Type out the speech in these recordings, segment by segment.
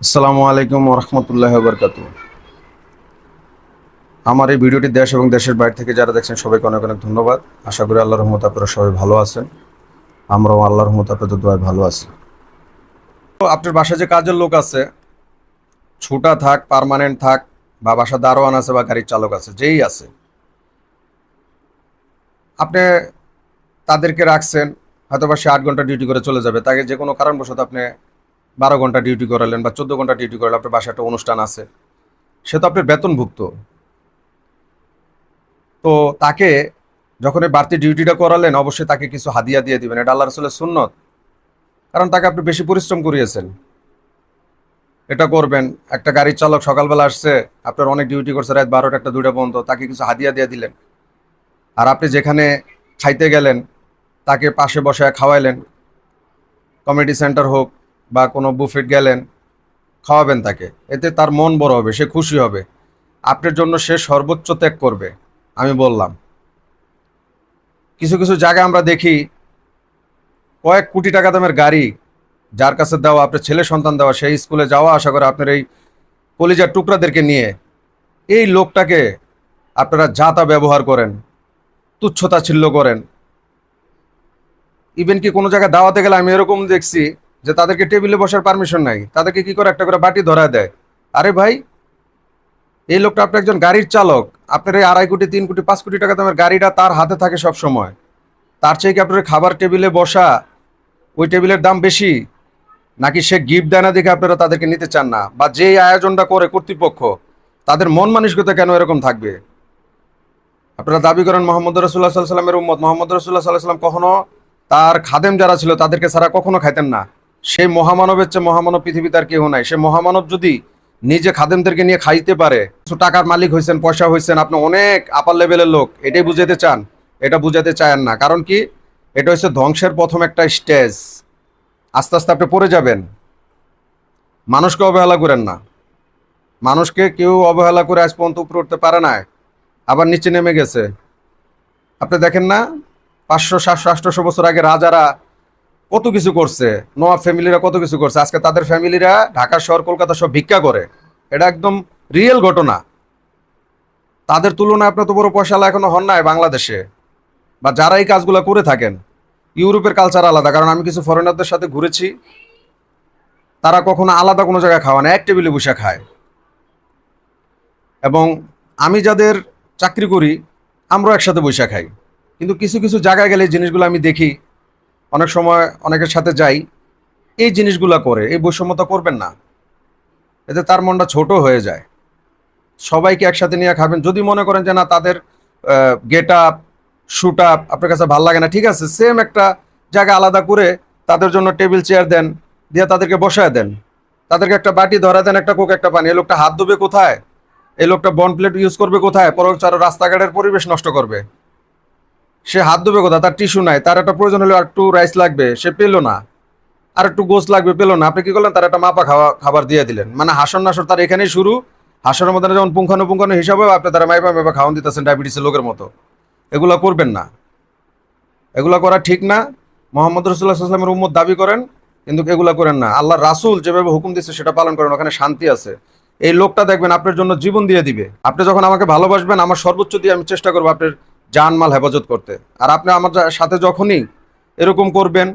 আসসালামু আলাইকুম রহমতুল্লাহ বরকাত আমার এই ভিডিওটি দেশ এবং দেশের বাইরে থেকে যারা দেখছেন, সবাইকে অনেক অনেক ধন্যবাদ। আশা করি আল্লাহর রহমত আপনারা সবাই ভালো আছেন। আমরাও আল্লাহর রহমত আপনাদের দোয়ায় ভালো আছি। তো আপনার বাসায় যে কাজের লোক আছে, ছুটা থাক পার্মানেন্ট থাক, বা বাসা দারোয়ান আছে বা গাড়ির চালক আছে, যেই আছে, আপনি তাদেরকে রাখছেন হয়তো বা সে আট ঘণ্টা ডিউটি করে চলে যাবে। তাকে যে কোনো কারণবশত আপনি বারো ঘণ্টা ডিউটি করালেন বা চোদ্দ ঘণ্টা ডিউটি করালেন, আপনার বাসায় একটা অনুষ্ঠান আছে। সে তো আপনার বেতনভুক্ত। তো তাকে যখন এই বাড়তি ডিউটিটা করালেন, অবশ্যই তাকে কিছু হাদিয়া দিয়ে দিবেন। এটা আল্লাহ রসুলের সুন্নত। কারণ তাকে আপনি বেশি পরিশ্রম করিয়েছেন। এটা করবেন, একটা গাড়ির চালক সকালবেলা আসছে, আপনার অনেক ডিউটি করছে, রাত বারোটা একটা দুইটা পর্যন্ত, তাকে কিছু হাদিয়া দিয়ে দিলেন। আর আপনি যেখানে খাইতে গেলেন, তাকে পাশে বসায় খাওয়াইলেন। কমেডি সেন্টার হোক বা কোনো বুফেট গেলেন, খাওয়াবেন তাকে। এতে তার মন বড় হবে, সে খুশি হবে। আপনার জন্য সে সর্বোচ্চ ত্যাগ করবে, আমি বললাম। কিছু কিছু জায়গায় আমরা দেখি, কয়েক কোটি টাকা দামের গাড়ি, যার কাছে দেওয়া, আপনার ছেলে সন্তান দেওয়া, সেই স্কুলে যাওয়া, আশা করে আপনার এই কলিজার টুকরাদেরকে নিয়ে, এই লোকটাকে আপনারা যা তা ব্যবহার করেন, তুচ্ছতাচ্ছিল্য করেন। ইভেন কি কোনো জায়গায় দাওয়াতে গেলে আমি এরকম দেখছি যে তাদেরকে টেবিলে বসার পারমিশন নাই। তাদেরকে কি করে একটা করে বাটি ধরা দেয়? আরে ভাই, এই লোকটা আপনার একজন গাড়ির চালক। আপনার এই আড়াই কোটি, তিন কোটি, পাঁচ কোটি টাকা দামের গাড়িটা তার হাতে থাকে সব সময় তার চেয়ে কি আপনার খাবার টেবিলে বসা, ওই টেবিলের দাম বেশি? নাকি সে গিফট দেয় না দেখে আপনারা তাদেরকে নিতে চান না? বা যে আয়োজনটা করে কর্তৃপক্ষ, তাদের মন মানসিকতা কেন এরকম থাকবে? আপনারা দাবি করেন মোহাম্মদ রসুল্লাহ সাল্লামের উম্মত। মোহাম্মদ রসুল্লাহ সাল্লাহ সাল্লাম কখনো তার খাদেম যারা ছিল তাদেরকে ছাড়া কখনো খাইতেন না। সেই মহামানবের চেয়ে মহামানব পৃথিবীতে আর কেউ নাই। সে মহামানব যদি নিজে খাদেমদেরকে নিয়ে খাইতে পারে টাকার মালিক হয়েছেন পয়সা হয়েছেন আপনি অনেক আপার লেভেলের লোক, এটাই বুঝাতে চান, এটা বুঝাতে চান না। কারণ কি? এটা হচ্ছে ধ্বংসের প্রথম একটা স্টেজ আস্তে আস্তে আপনি পড়ে যাবেন। মানুষকে অবহেলা করেন না। মানুষকে কেউ অবহেলা করে আজ পর্যন্ত উপরে উঠতে পারে না আবার নিচে নেমে গেছে। আপনি দেখেন না, পাঁচশো, সাতশো আটশোশো বছর আগে রাজারা কত কিছু করছে নোয়া ফ্যামিলিরা কত কিছু করছে, আজকে তাদের ফ্যামিলিরা ঢাকা শহর, কলকাতা সব ভিক্ষা করে। এটা একদম রিয়েল ঘটনা। তাদের তুলনায় আপনার তো বড় পয়সালা এখনও হন নাই বাংলাদেশে। বা যারা এই কাজগুলো করে থাকেন, ইউরোপের কালচার আলাদা। কারণ আমি কিছু ফরেনারদের সাথে ঘুরেছি, তারা কখনো আলাদা কোনো জায়গায় খাওয়া না, এক টেবিলে বসে খায়। এবং আমি যাদের চাকরি করি, আমরাও একসাথে বসে খাই। কিন্তু কিছু কিছু জায়গায় গেলে জিনিসগুলো আমি দেখি অনেক সময় অনেকের সাথে যাই, এই জিনিসগুলা করে, এই বৈষম্যতা করবেন না। এতে তার মনটা ছোট হয়ে যায়। সবাইকে একসাথে নিয়ে খাবেন। যদি মনে করেন যে না, তাদের গেট আপ শুট আপ আপনার কাছে ভালো লাগে না, ঠিক আছে সেম একটা জায়গা আলাদা করে তাদের জন্য টেবিল চেয়ার দেন, দিয়ে তাদেরকে বসায় দেন। তাদেরকে একটা বাটি ধরা দেন, একটা কোক একটা পানি। এই লোকটা হাত ধুবে কোথায়? এই লোকটা বন প্লেট ইউজ করবে কোথায়? পরবর্তী আরও রাস্তাঘাটের পরিবেশ নষ্ট করবে। সে হাত ধুবে কোথায়? তার টিস্যু নাই। তার একটা প্রয়োজন হলে আর একটু রাইস লাগবে। সে পেল না। আর একটু গোস লাগবে, পেল না। আপনি কি করলেন? তার একটা মাপা খাওয়া, খাবার দিয়ে দিলেন। মানে হাসন নাসর তার এখানেই শুরু। হাসনের মধ্যে যেমন পুঙ্খানুপুঙ্খানু হিসাবে আপনি তারা মাইপা মাইপা খাওয়ান দিতেছেন ডায়াবেটিসের লোকের মতো। এগুলো করবেন না। এগুলো করা ঠিক না। মোহাম্মদ রসুল্লাহ সাল্লামের উম্মত দাবি করেন, কিন্তু এগুলো করেন না। আল্লাহ রাসুল যেভাবে হুকুম দিচ্ছে সেটা পালন করেন। ওখানে শান্তি আছে। এই লোকটা দেখবেন আপনার জন্য জীবন দিয়ে দিবে। আপনি যখন আমাকে ভালোবাসবেন, আমার সর্বোচ্চ দিয়ে আমি চেষ্টা করব আপনার জানমাল হেফাজত করতে। আর আপনি আমার সাথে যখনই এরকম করবেন,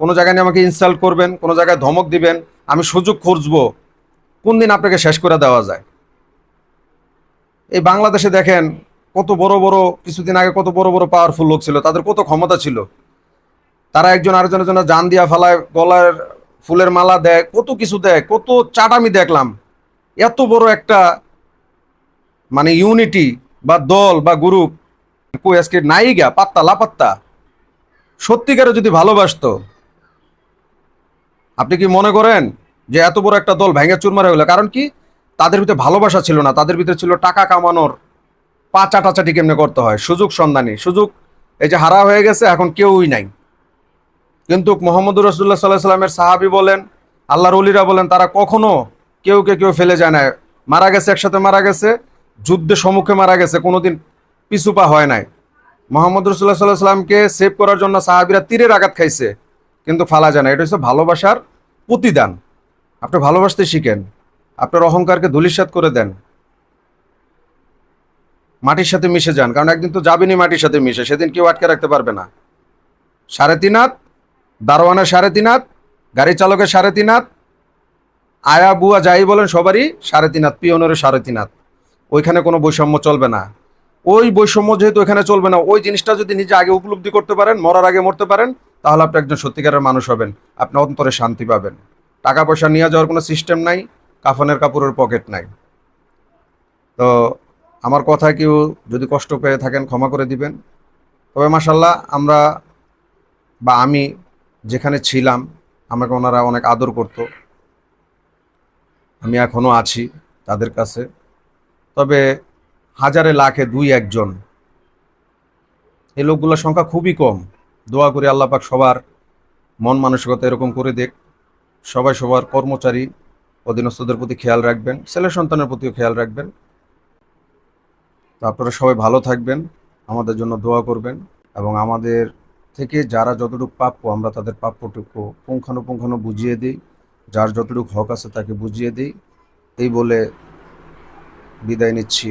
কোনো জায়গায় নিয়ে আমাকে ইনসাল্ট করবেন, কোনো জায়গায় ধমক দিবেন, আমি সুযোগ খুঁজবো, কোন দিন আপনাকে শেষ করে দেওয়া যায়? এই বাংলাদেশে দেখেন, কত বড় বড়, কিছুদিন আগে কত বড় বড় পাওয়ারফুল লোক ছিল, তাদের কত ক্ষমতা ছিল। তারা একজন আরেকজনের জন্য জান দিয়া ফেলায়, গলার ফুলের মালা দেয়, কত কিছু দেয়, কত চাটামি দেখলাম। এত বড় একটা মানে ইউনিটি বা দল বা গ্রুপ কই, আজকে পাত্তা, লাপাত্তা। সত্যিকারে যদি ভালোবাসতো, আপনি কি মনে করেন যে এত বড় একটা দল ভেঙে চুরমার গেলো কারণ কি, তাদের ভিতরে ভালোবাসা ছিল না, তাদের ভিতরে ছিল টাকা কামানোর পা চাটাচাটি কেমনে করতে হয়? সুযোগ সন্ধানী। সুযোগ এই যে হারা হয়ে গেছে, এখন কেউই নাই। কিন্তু মোহাম্মদ রসুল্লাহ সাল্লাহ সাল্লামের সাহাবি বলেন, আল্লাহর অলিরা বলেন, তারা কখনো কেউ কে কেউ ফেলে যায় না। মারা গেছে, একসাথে মারা গেছে যুদ্ধে সম্মুখে মারা গেছে, কোনোদিন পিছুপা হয় নাই। মোহাম্মদ রসুল্লাহ সাল্লাহ সাল্লামকে সেভ করার জন্য সাহাবিরা তীরের আঘাত খাইছে, কিন্তু ফালা যায় না। এটা হচ্ছে ভালোবাসার প্রতিদান। আপনি ভালোবাসতে শিখেন, আপনার অহংকারকে ধূলিসাৎ করে দেন। মাটির সাথে মিশে যান, কারণ একদিন তো যাবেনি মাটির সাথে মিশে, সেদিন কেউ আটকে রাখতে পারবে না। সাড়ে তিন হাত, দারোয়ানের সাড়ে তিন হাত, গাড়ি চালকের সাড়ে তিন হাত, আয়া বুয়া যাই বলেন সবারই সাড়ে তিন হাত পিওনেরও সাড়ে তিন হাত। ওইখানে কোনো বৈষম্য চলবে না। ওই বৈষম্য যেহেতু এখানে চলবে না, ওই জিনিসটা যদি নিজে আগে উপলব্ধি করতে পারেন, মরার আগে মরতে পারেন, তাহলে আপনি একজন সত্যিকারের মানুষ হবেন। আপনি অন্তরে শান্তি পাবেন। টাকা পয়সা নিয়ে যাওয়ার কোনো সিস্টেম নাই, কাফনের কাপড়ের পকেট নাই। তো আমার কথায় কেউ যদি কষ্ট পেয়ে থাকেন, ক্ষমা করে দিবেন। তবে মাসাল্লাহ আমরা বা আমি যেখানে ছিলাম, আমাকে ওনারা অনেক আদর করত। আমি এখনও আছি তাদের কাছে। তবে হাজারে লাখে দুই একজন। এই লোকগুলোর সংখ্যা খুবই কম। দোয়া করে আল্লাহ পাক সবার মন মানসিকতা এরকম করে দেখ সবাই সবার কর্মচারী, অধীনস্থদের প্রতি খেয়াল রাখবেন, ছেলে সন্তানের প্রতিও খেয়াল রাখবেন। আপনারা সবাই ভালো থাকবেন, আমাদের জন্য দোয়া করবেন এবং আমাদের থেকে যারা যতটুকু প্রাপ্য আমরা তাদের প্রাপ্যটুকু পুঙ্খানুপুঙ্খানু বুঝিয়ে দিই। যার যতটুকু হক আছে তাকে বুঝিয়ে দিই। এই বলে বিদায় নিচ্ছি।